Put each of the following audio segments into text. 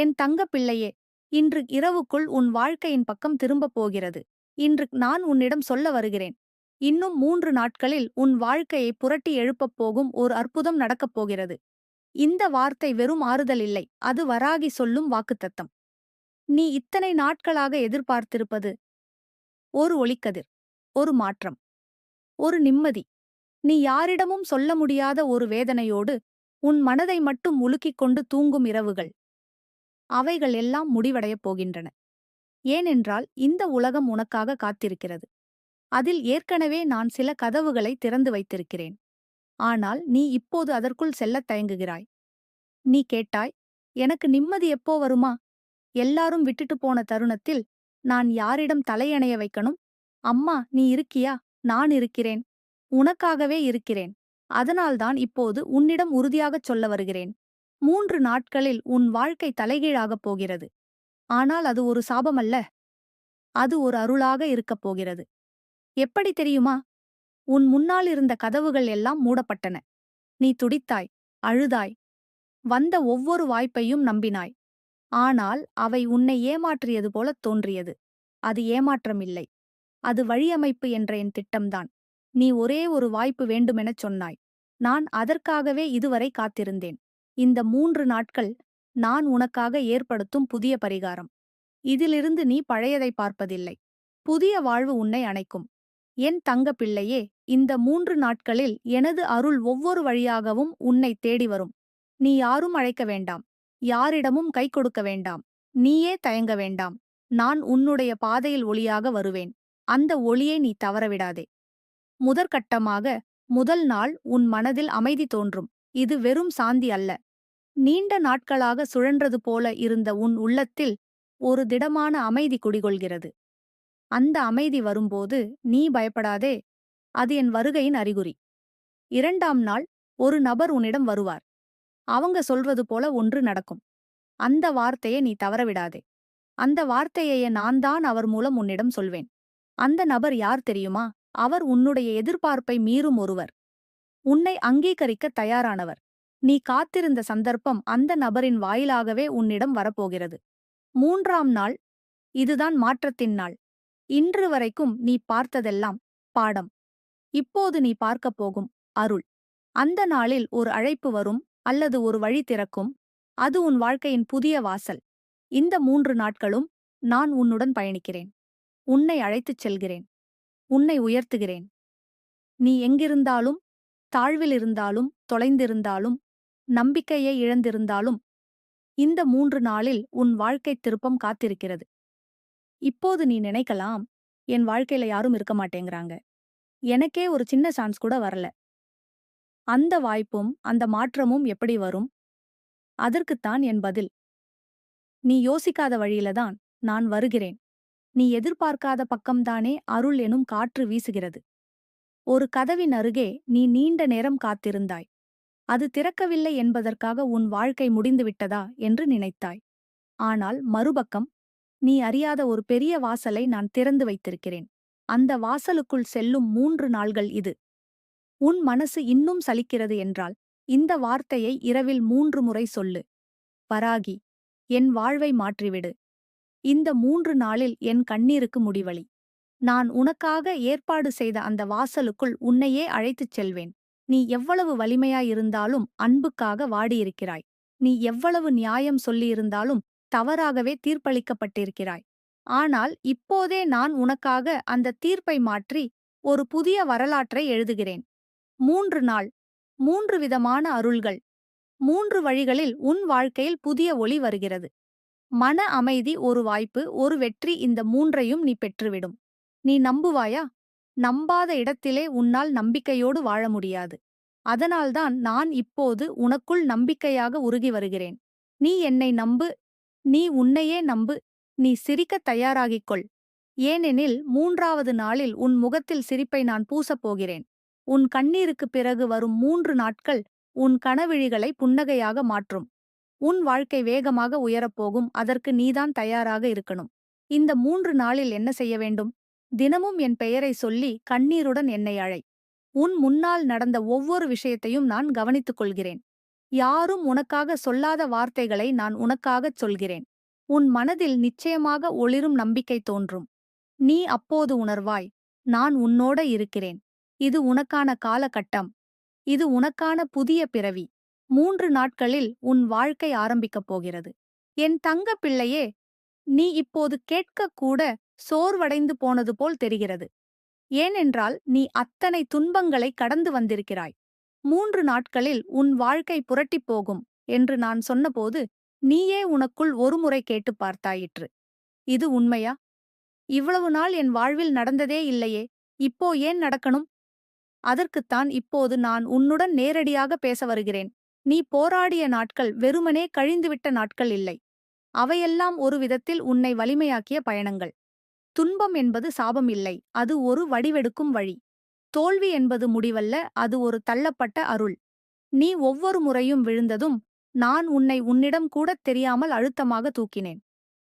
என் தங்க பிள்ளையே இன்று இரவுக்குள் உன் வாழ்க்கையின் பக்கம் திரும்பப் போகிறது. இன்று நான் உன்னிடம் சொல்ல வருகிறேன். இன்னும் மூன்று நாட்களில் உன் வாழ்க்கையை புரட்டி எழுப்பப் போகும் ஒரு அற்புதம் நடக்கப் போகிறது. இந்த வார்த்தை வெறும் ஆறுதல் இல்லை அது வராகி சொல்லும் வாக்குத்தத்தம். நீ இத்தனை நாட்களாக எதிர்பார்த்திருப்பது? ஒரு ஒளிக்கதிர் ஒரு மாற்றம் ஒரு நிம்மதி. நீ யாரிடமும் சொல்ல முடியாத ஒரு வேதனையோடு உன் மனதை மட்டும் உலுக்கிக் கொண்டு தூங்கும் இரவுகள். அவைகள் எல்லாம் முடிவடையப் போகின்றன. ஏனென்றால் இந்த உலகம் உனக்காக காத்திருக்கிறது. அதில் ஏற்கனவே நான் சில கதவுகளை திறந்து வைத்திருக்கிறேன். ஆனால் நீ இப்போது அதற்குள் செல்லத் தயங்குகிறாய். நீ கேட்டாய் எனக்கு நிம்மதி எப்போ வருமா? எல்லாரும் விட்டுட்டு போன தருணத்தில் நான் யாரிடம் தலையணைய வைக்கணும்? அம்மா நீ இருக்கியா? நான் இருக்கிறேன். உனக்காகவே இருக்கிறேன். அதனால்தான் இப்போது உன்னிடம் உறுதியாகச் சொல்ல வருகிறேன். மூன்று நாட்களில் உன் வாழ்க்கை தலைகீழாகப் போகிறது. ஆனால் அது ஒரு சாபமல்ல. அது ஒரு அருளாக இருக்கப் போகிறது. எப்படி தெரியுமா? உன் முன்னால் இருந்த கதவுகள் எல்லாம் மூடப்பட்டன. நீ துடித்தாய் அழுதாய் வந்த ஒவ்வொரு வாய்ப்பையும் நம்பினாய். ஆனால் அவை உன்னை ஏமாற்றியது போலத் தோன்றியது. அது ஏமாற்றமில்லை. அது வழியமைப்பு என்ற என் திட்டம்தான். நீ ஒரே ஒரு வாய்ப்பு வேண்டுமெனச் சொன்னாய். நான் அதற்காகவே இதுவரை காத்திருந்தேன். இந்த மூன்று நாட்கள் நான் உனக்காக ஏற்படுத்தும் புதிய பரிகாரம். இதிலிருந்து நீ பழையதை பார்ப்பதில்லை. புதிய வாழ்வு உன்னை அணைக்கும். என் தங்க பிள்ளையே இந்த மூன்று நாட்களில் எனது அருள் ஒவ்வொரு வழியாகவும் உன்னை தேடி வரும். நீ யாரும் அழைக்க வேண்டாம். யாரிடமும் கை கொடுக்க வேண்டாம். நீயே தயங்க வேண்டாம். நான் உன்னுடைய பாதையில் ஒளியாக வருவேன். அந்த ஒளியை நீ தவறவிடாதே. முதற்கட்டமாக முதல் நாள் உன் மனதில் அமைதி தோன்றும். இது வெறும் சாந்தி அல்ல. நீண்ட நாட்களாக சுழன்றது போல இருந்த உன் உள்ளத்தில் ஒரு திடமான அமைதி குடிகொள்கிறது. அந்த அமைதி வரும்போது நீ பயப்படாதே அது என் வருகையின் அறிகுறி. இரண்டாம் நாள் ஒரு நபர் உன்னிடம் வருவார். அவங்க சொல்வது போல ஒன்று நடக்கும். அந்த வார்த்தையை நீ தவறவிடாதே. அந்த வார்த்தையை நான் தான் அவர் மூலம் உன்னிடம் சொல்வேன். அந்த நபர் யார் தெரியுமா? அவர் உன்னுடைய எதிர்பார்ப்பை மீறும் ஒருவர். உன்னை அங்கீகரிக்க தயாரானவர். நீ காத்திருந்த சந்தர்ப்பம் அந்த நபரின் வாயிலாகவே உன்னிடம் வரப்போகிறது. மூன்றாம் நாள் இதுதான் மாற்றத்தின் நாள். இன்று வரைக்கும் நீ பார்த்ததெல்லாம் பாடம். இப்போது நீ பார்க்கப் போகும் அருள். அந்த நாளில் ஒரு அழைப்பு வரும் அல்லது ஒரு வழி திறக்கும். அது உன் வாழ்க்கையின் புதிய வாசல். இந்த மூன்று நாட்களும் நான் உன்னுடன் பயணிக்கிறேன். உன்னை அழைத்துச் செல்கிறேன். உன்னை உயர்த்துகிறேன். நீ எங்கிருந்தாலும் தாழ்வில் இருந்தாலும் தொலைந்திருந்தாலும் நம்பிக்கையை இழந்திருந்தாலும் இந்த மூன்று நாளில் உன் வாழ்க்கை திருப்பம் காத்திருக்கிறது. இப்போது நீ நினைக்கலாம் என் வாழ்க்கையில யாரும் இருக்க மாட்டேங்கிறாங்க. எனக்கே ஒரு சின்ன சான்ஸ் கூட வரல. அந்த வாய்ப்பும் அந்த மாற்றமும் எப்படி வரும்? அதற்குத்தான் என் பதில். நீ யோசிக்காத வழியில தான் நான் வருகிறேன். நீ எதிர்பார்க்காத பக்கம்தானே அருள் எனும் காற்று வீசுகிறது. ஒரு கதவின் அருகே நீ நீண்ட நேரம் காத்திருந்தாய். அது திறக்கவில்லை என்பதற்காக உன் வாழ்க்கை முடிந்துவிட்டதா என்று நினைத்தாய். ஆனால் மறுபக்கம் நீ அறியாத ஒரு பெரிய வாசலை நான் திறந்து வைத்திருக்கிறேன். அந்த வாசலுக்குள் செல்லும் மூன்று நாள்கள் இது. உன் மனசு இன்னும் சலிக்கிறது என்றால் இந்த வார்த்தையை இரவில் மூன்று முறை சொல்லு. பராகி என் வாழ்வை மாற்றிவிடு. இந்த மூன்று நாளில் என் கண்ணீருக்கு முடிவழி நான் உனக்காக ஏற்பாடு செய்த அந்த வாசலுக்குள் உன்னையே அழைத்துச் செல்வேன். நீ எவ்வளவு வலிமையாயிருந்தாலும் அன்புக்காக வாடியிருக்கிறாய். நீ எவ்வளவு நியாயம் சொல்லியிருந்தாலும் தவறாகவே தீர்ப்பளிக்கப்பட்டிருக்கிறாய். ஆனால் இப்போதே நான் உனக்காக அந்த தீர்ப்பை மாற்றி ஒரு புதிய வரலாற்றை எழுதுகிறேன். மூன்று நாள் மூன்று விதமான அருள்கள். மூன்று வழிகளில் உன் வாழ்க்கையில் புதிய ஒளி வருகிறது. மன அமைதி ஒரு வாய்ப்பு ஒரு வெற்றி இந்த மூன்றையும் நீ பெற்றுவிடும். நீ நம்புவாயா? நம்பாத இடத்திலே உன்னால் நம்பிக்கையோடு வாழ முடியாது. அதனால்தான் நான் இப்போது உனக்குள் நம்பிக்கையாக உருகி வருகிறேன். நீ என்னை நம்பு. நீ உன்னையே நம்பு. நீ சிரிக்கத் தயாராகிக்கொள். ஏனெனில் மூன்றாவது நாளில் உன் முகத்தில் சிரிப்பை நான் பூசப் போகிறேன். உன் கண்ணீருக்குப் பிறகு வரும் மூன்று நாட்கள் உன் கனவிழிகளை புன்னகையாக மாற்றும். உன் வாழ்க்கை வேகமாக உயரப்போகும் அதற்கு நீதான் தயாராக இருக்கணும். இந்த மூன்று நாளில் என்ன செய்ய வேண்டும்? தினமும் என் பெயரை சொல்லி கண்ணீருடன் என்னை அழை. உன் முன்னால் நடந்த ஒவ்வொரு விஷயத்தையும் நான் கவனித்துக் கொள்கிறேன். யாரும் உனக்காக சொல்லாத வார்த்தைகளை நான் உனக்காகச் சொல்கிறேன். உன் மனதில் நிச்சயமாக ஒளிரும் நம்பிக்கை தோன்றும். நீ அப்போது உணர்வாய் நான் உன்னோட இருக்கிறேன். இது உனக்கான காலகட்டம். இது உனக்கான புதிய பிறவி. மூன்று நாட்களில் உன் வாழ்க்கை ஆரம்பிக்கப் போகிறது. என் தங்க பிள்ளையே நீ இப்போது கேட்கக்கூட சோர்வடைந்து போனது போல் தெரிகிறது. ஏனென்றால் நீ அத்தனை துன்பங்களை கடந்து வந்திருக்கிறாய். மூன்று நாட்களில் உன் வாழ்க்கை புரட்டிப் போகும் என்று நான் சொன்னபோது நீயே உனக்குள் ஒருமுறை கேட்டுப் பார்த்தாயிற்று. இது உண்மையா? இவ்வளவு நாள் என் வாழ்வில் நடந்ததே இல்லையே. இப்போ ஏன் நடக்கணும்? அதற்குத்தான் இப்போது நான் உன்னுடன் நேரடியாக பேச வருகிறேன். நீ போராடிய நாட்கள் வெறுமனே கழிந்துவிட்ட நாட்கள் இல்லை. அவையெல்லாம் ஒரு விதத்தில் உன்னை வலிமையாக்கிய பயணங்கள். துன்பம் என்பது சாபம் இல்லை. அது ஒரு வடிவெடுக்கும் வழி. தோல்வி என்பது முடிவல்ல அது ஒரு தள்ளப்பட்ட அருள். நீ ஒவ்வொரு முறையும் விழுந்ததும் நான் உன்னை உன்னிடம் கூடத் தெரியாமல் அழுத்தமாக தூக்கினேன்.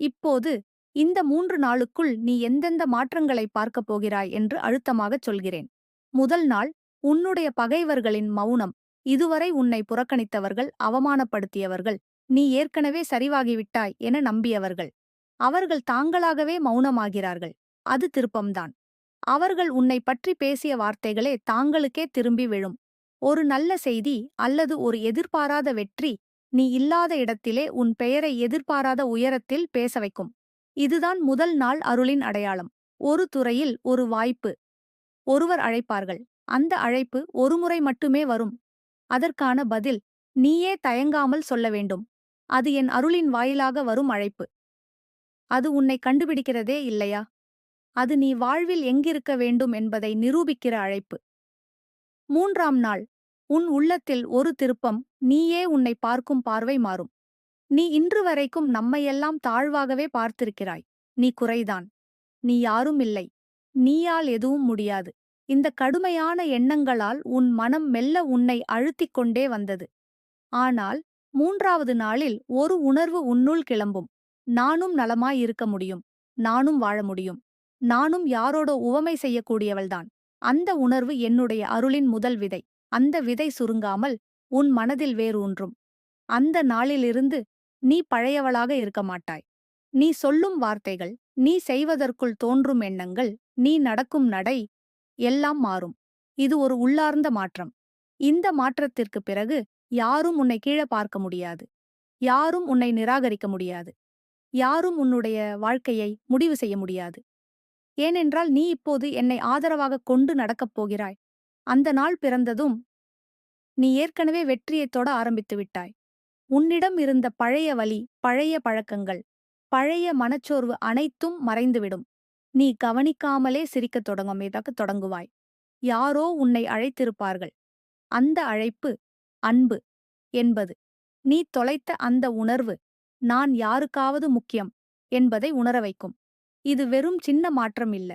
இப்போது இந்த மூன்று நாளுக்குள் நீ எந்தெந்த மாற்றங்களை பார்க்கப் போகிறாய் என்று அழுத்தமாகச் சொல்கிறேன். முதல் நாள் உன்னுடைய பகைவர்களின் மௌனம். இதுவரை உன்னை புறக்கணித்தவர்கள் அவமானப்படுத்தியவர்கள். நீ ஏற்கனவே சரிவாகிவிட்டாய் என நம்பியவர்கள். அவர்கள் தாங்களாகவே மௌனமாகிறார்கள். அது திருப்பம்தான். அவர்கள் உன்னை பற்றி பேசிய வார்த்தைகளே தாங்களுக்கே திரும்பி விழும். ஒரு நல்ல செய்தி அல்லது ஒரு எதிர்பாராத வெற்றி நீ இல்லாத இடத்திலே உன் பெயரை எதிர்பாராத உயரத்தில் பேச வைக்கும். இதுதான் முதல் நாள் அருளின் அடையாளம். ஒரு துறையில் ஒரு வாய்ப்பு. ஒருவர் அழைப்பார்கள். அந்த அழைப்பு ஒருமுறை மட்டுமே வரும். அதற்கான பதில் நீயே தயங்காமல் சொல்ல வேண்டும். அது என் அருளின் வாயிலாக வரும் அழைப்பு. அது உன்னை கண்டுபிடிக்கிறதே இல்லையா? அது நீ வாழ்வில் எங்கிருக்க வேண்டும் என்பதை நிரூபிக்கிற அழைப்பு. மூன்றாம் நாள் உன் உள்ளத்தில் ஒரு திருப்பம் நீயே உன்னை பார்க்கும் பார்வை மாறும். நீ இன்று வரைக்கும் நம்மையெல்லாம் தாழ்வாகவே பார்த்திருக்கிறாய். நீ குறைதான். நீ யாரும் இல்லை. நீயால் எதுவும் முடியாது. இந்த கடுமையான எண்ணங்களால் உன் மனம் மெல்ல உன்னை அழுத்திக் கொண்டே வந்தது. ஆனால் மூன்றாவது நாளில் ஒரு உணர்வு உன்னுள் கிளம்பும். நானும் நலமாயிருக்க முடியும். நானும் வாழ முடியும். நானும் யாரோட உவமை செய்யக்கூடியவள்தான். அந்த உணர்வு என்னுடைய அருளின் முதல் விதை. அந்த விதை சுருங்காமல் உன் மனதில் வேரூன்றும் அந்த நாளிலிருந்து நீ பழையவளாக இருக்க மாட்டாய். நீ சொல்லும் வார்த்தைகள் நீ செய்வதற்குள் தோன்றும் எண்ணங்கள் நீ நடக்கும் நடை எல்லாம் மாறும். இது ஒரு உள்ளார்ந்த மாற்றம். இந்த மாற்றத்திற்குப் பிறகு யாரும் உன்னை கீழே பார்க்க முடியாது. யாரும் உன்னை நிராகரிக்க முடியாது. யாரும் உன்னுடைய வாழ்க்கையை முடிவு செய்ய முடியாது. ஏனென்றால் நீ இப்போது என்னை ஆதரவாகக் கொண்டு நடக்கப் போகிறாய். அந்த நாள் பிறந்ததும் நீ ஏற்கனவே வெற்றியைத் தொட ஆரம்பித்து விட்டாய். உன்னிடம் இருந்த பழைய வலி பழைய பழக்கங்கள் பழைய மனச்சோர்வு அனைத்தும் மறைந்துவிடும். நீ கவனிக்காமலே சிரிக்கத் தொடங்கமேதாக தொடங்குவாய். யாரோ உன்னை அழைத்திருப்பார்கள். அந்த அழைப்பு அன்பு என்பது. நீ தொலைத்த அந்த உணர்வு நான் யாருக்காவது முக்கியம் என்பதை உணர வைக்கும். இது வெறும் சின்ன மாற்றம் இல்ல.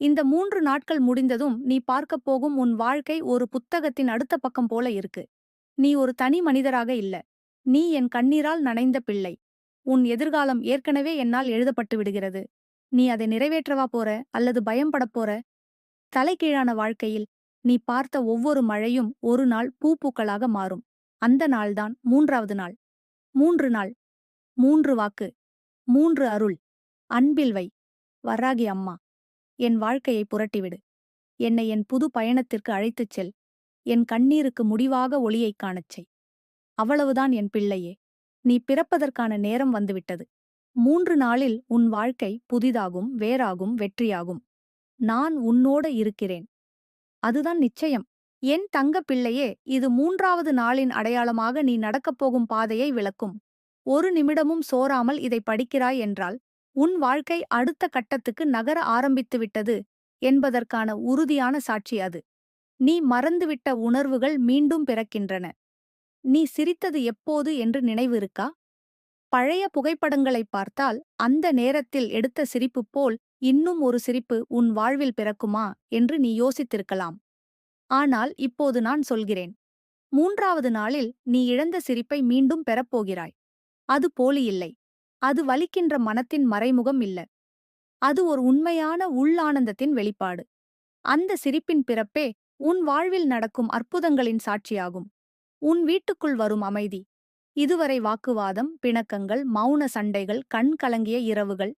இந்த மூன்று நாட்கள் முடிந்ததும் நீ பார்க்கப் போகும் உன் வாழ்க்கை ஒரு புத்தகத்தின் அடுத்த பக்கம் போல இருக்கு. நீ ஒரு தனி மனிதராக இல்ல. நீ என் கண்ணீரால் நனைந்த பிள்ளை. உன் எதிர்காலம் ஏற்கனவே என்னால் எழுதப்பட்டு விடுகிறது. நீ அதை நிறைவேற்றவா போற அல்லது பயம்படப் போற? தலைகீழான வாழ்க்கையில் நீ பார்த்த ஒவ்வொரு மழையும் ஒரு நாள் பூப்பூக்களாக மாறும். அந்த நாள்தான் மூன்றாவது நாள். மூன்று நாள். மூன்று வாக்கு. மூன்று அருள். அன்பில் வை. வராகி அம்மா. என் வாழ்க்கையை புரட்டிவிடு. என்னை என் புது பயணத்திற்கு அழைத்துச் செல். என் கண்ணீருக்கு முடிவாக ஒளியைக் காணச் செய். அவ்வளவுதான் என் பிள்ளையே. நீ பிறப்பதற்கான நேரம் வந்துவிட்டது. மூன்று நாளில் உன் வாழ்க்கை புதிதாகும் வேறாகும் வெற்றியாகும். நான் உன்னோட இருக்கிறேன். அதுதான் நிச்சயம். என் தங்க பிள்ளையே இது மூன்றாவது நாளின் அடையாளமாக நீ நடக்கப் போகும் பாதையை விளக்கும். ஒரு நிமிடமும் சோராமல் இதை படிக்கிறாய் என்றால் உன் வாழ்க்கை அடுத்த கட்டத்துக்கு நகர ஆரம்பித்துவிட்டது என்பதற்கான உறுதியான சாட்சி அது. நீ மறந்துவிட்ட உணர்வுகள் மீண்டும் பிறக்கின்றன. நீ சிரித்தது எப்போது என்று நினைவு இருக்கா? பழைய புகைப்படங்களை பார்த்தால் அந்த நேரத்தில் எடுத்த சிரிப்பு போல் இன்னும் ஒரு சிரிப்பு உன் வாழ்வில் பிறக்குமா என்று நீ யோசித்திருக்கலாம். ஆனால் இப்போது நான் சொல்கிறேன். மூன்றாவது நாளில் நீ இழந்த சிரிப்பை மீண்டும் பெறப்போகிறாய். அது போலியில்லை அது வலிக்கின்ற மனத்தின் மறைமுகம் இல்ல. அது ஒரு உண்மையான உள்ளானந்தத்தின் வெளிப்பாடு. அந்த சிரிப்பின் பிறப்பே உன் வாழ்வில் நடக்கும் அற்புதங்களின் சாட்சியாகும். உன் வீட்டுக்குள் வரும் அமைதி. இதுவரை வாக்குவாதம் பிணக்கங்கள் மௌன சண்டைகள் கண் கலங்கிய இரவுகள்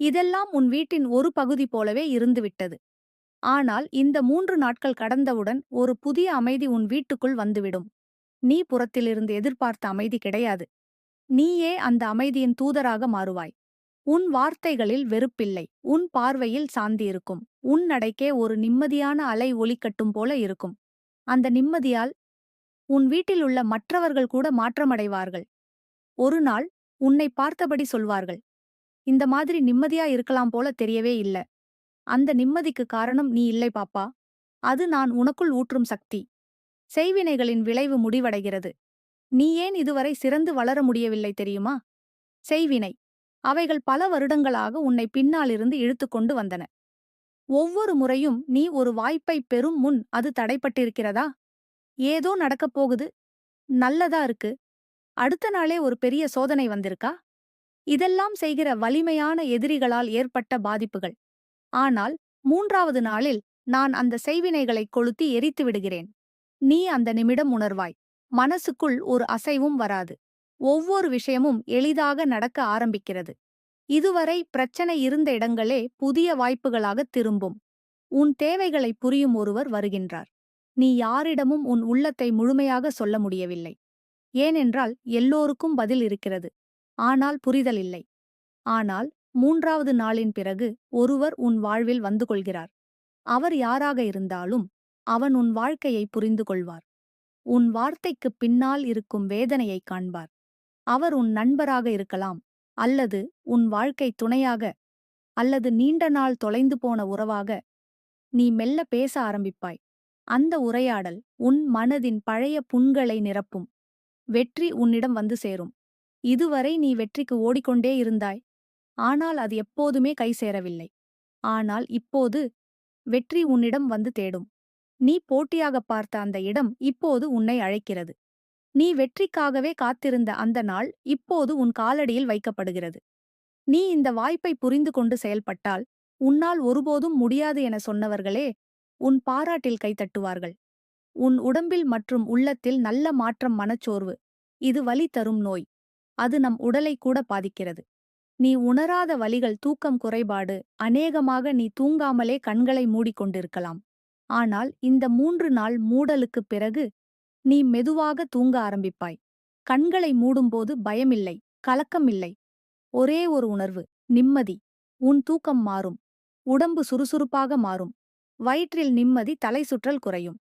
இதெல்லாம் உன் வீட்டின் ஒரு பகுதி போலவே இருந்துவிட்டது. ஆனால் இந்த மூன்று நாட்கள் கடந்தவுடன் ஒரு புதிய அமைதி உன் வீட்டுக்குள் வந்துவிடும். நீ புறத்திலிருந்து எதிர்பார்த்த அமைதி கிடையாது. நீயே அந்த அமைதியின் தூதராக மாறுவாய். உன் வார்த்தைகளில் வெறுப்பில்லை. உன் பார்வையில் சாந்தி இருக்கும். உன் நடைக்கே ஒரு நிம்மதியான அலை ஒலிக்கட்டும் போல இருக்கும். அந்த நிம்மதியால் உன் வீட்டில் உள்ள மற்றவர்கள் கூட மாற்றமடைவார்கள். ஒரு நாள் உன்னை பார்த்தபடி சொல்வார்கள். இந்த மாதிரி நிம்மதியா இருக்கலாம் போல தெரியவே இல்ல. அந்த நிம்மதிக்கு காரணம் நீ இல்லை பாப்பா. அது நான் உனக்குள் ஊற்றும் சக்தி. செய்வினைகளின் விளைவு முடிவடைகிறது. நீ ஏன் இதுவரை சிறந்து வளர முடியவில்லை தெரியுமா? செய்வினை அவைகள் பல வருடங்களாக உன்னை பின்னாலிருந்து இழுத்துக்கொண்டு வந்தன. ஒவ்வொரு முறையும் நீ ஒரு வாய்ப்பை பெறும் முன் அது தடைப்பட்டிருக்கிறதா? ஏதோ நடக்கப் போகுது. நல்லதா இருக்கு. அடுத்த நாளே ஒரு பெரிய சோதனை வந்திருக்கா? இதெல்லாம் செய்கிற வலிமையான எதிரிகளால் ஏற்பட்ட பாதிப்புகள். ஆனால் மூன்றாவது நாளில் நான் அந்த செய்வினைகளை கொளுத்தி எரித்து விடுகிறேன். நீ அந்த நிமிடம் உணர்வாய். மனசுக்குள் ஒரு அசைவும் வராது. ஒவ்வொரு விஷயமும் எளிதாக நடக்க ஆரம்பிக்கிறது. இதுவரை பிரச்சனை இருந்த இடங்களே புதிய வாய்ப்புகளாக திரும்பும். உன் தேவைகளை புரியும் ஒருவர் வருகின்றார். நீ யாரிடமும் உன் உள்ளத்தை முழுமையாக சொல்ல முடியவில்லை. ஏனென்றால் எல்லோருக்கும் பதில் இருக்கிறது. ஆனால் புரிதல் இல்லை. ஆனால் மூன்றாவது நாளின் பிறகு ஒருவர் உன் வாழ்வில் வந்து கொள்கிறார். அவர் யாராக இருந்தாலும் அவன் உன் வாழ்க்கையை புரிந்து கொள்வார். உன் வார்த்தைக்குப் பின்னால் இருக்கும் வேதனையைக் காண்பார். அவர் உன் நண்பராக இருக்கலாம் அல்லது உன் வாழ்க்கை துணையாக அல்லது நீண்ட நாள் தொலைந்து போன உறவாக நீ மெல்ல பேச ஆரம்பிப்பாய். அந்த உரையாடல் உன் மனதின் பழைய புண்களை நிரப்பும். வெற்றி உன்னிடம் வந்து சேரும். இதுவரை நீ வெற்றிக்கு ஓடிக்கொண்டே இருந்தாய். ஆனால் அது எப்போதுமே கை சேரவில்லை. ஆனால் இப்போது வெற்றி உன்னிடம் வந்து தேடும். நீ போட்டியாகப் பார்த்த அந்த இடம் இப்போது உன்னை அழைக்கிறது. நீ வெற்றிக்காகவே காத்திருந்த அந்த நாள் இப்போது உன் காலடியில் வைக்கப்படுகிறது. நீ இந்த வாய்ப்பை புரிந்து கொண்டு செயல்பட்டால் உன்னால் ஒருபோதும் முடியாது என சொன்னவர்களே உன் பாராட்டில் கைத்தட்டுவார்கள் உன் உடம்பில் மற்றும் உள்ளத்தில் நல்ல மாற்றம் மனச்சோர்வு இது வலி தரும் நோய். அது நம் உடலை கூட பாதிக்கிறது. நீ உணராத வலிகள் தூக்கம் குறைபாடு அநேகமாக நீ தூங்காமலே கண்களை மூடிக்கொண்டிருக்கலாம். ஆனால் இந்த மூன்று நாள் மூடலுக்குப் பிறகு நீ மெதுவாக தூங்க ஆரம்பிப்பாய். கண்களை மூடும்போது பயமில்லை கலக்கமில்லை. ஒரே ஒரு உணர்வு நிம்மதி. உன் தூக்கம் மாறும். உடம்பு சுறுசுறுப்பாக மாறும். வயிற்றில் நிம்மதி தலை சுற்றல் குறையும்.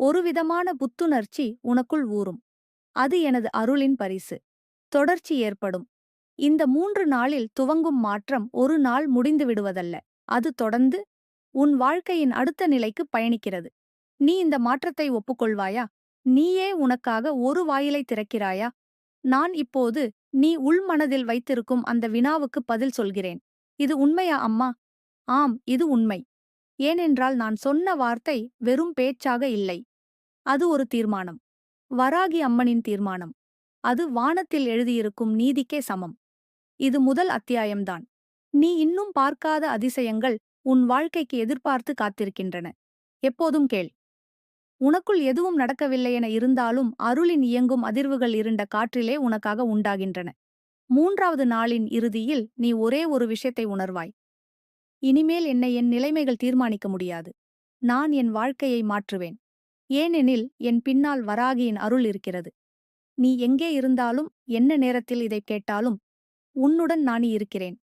ஒருவிதமான புத்துணர்ச்சி உனக்குள் ஊறும். அது எனது அருளின் பரிசு. தொடர்ச்சி ஏற்படும். இந்த மூன்று நாளில் துவங்கும் மாற்றம் ஒரு நாள் முடிந்து விடுவதல்ல. அது தொடர்ந்து உன் வாழ்க்கையின் அடுத்த நிலைக்கு பயணிக்கிறது. நீ இந்த மாற்றத்தை ஒப்புக்கொள்வாயா? நீயே உனக்காக ஒரு வாயிலை திறக்கிறாயா? நான் இப்போது நீ உள்மனதில் வைத்திருக்கும் அந்த வினாவுக்கு பதில் சொல்கிறேன். இது உண்மையா அம்மா? ஆம் இது உண்மை. ஏனென்றால் நான் சொன்ன வார்த்தை வெறும் பேச்சாக இல்லை. அது ஒரு தீர்மானம். வராகி அம்மனின் தீர்மானம். அது வானத்தில் எழுதியிருக்கும் நீதிக்கே சமம். இது முதல் அத்தியாயம்தான். நீ இன்னும் பார்க்காத அதிசயங்கள் உன் வாழ்க்கைக்கு எதிர்பார்த்து காத்திருக்கின்றன. எப்போதும் கேள். உனக்குள் எதுவும் நடக்கவில்லை என இருந்தாலும் அருளின் இயங்கும் அதிர்வுகள் இருண்ட காற்றிலே உனக்காக உண்டாகின்றன. மூன்றாவது நாளின் இறுதியில் நீ ஒரே ஒரு விஷயத்தை உணர்வாய். இனிமேல் என்னை என் நிலைமைகள் தீர்மானிக்க முடியாது. நான் என் வாழ்க்கையை மாற்றுவேன். ஏனெனில் என் பின்னால் வராகியின் அருள் இருக்கிறது. நீ எங்கே இருந்தாலும் என்ன நேரத்தில் இதைக் கேட்டாலும் உன்னுடன் நான் இருக்கிறேன்.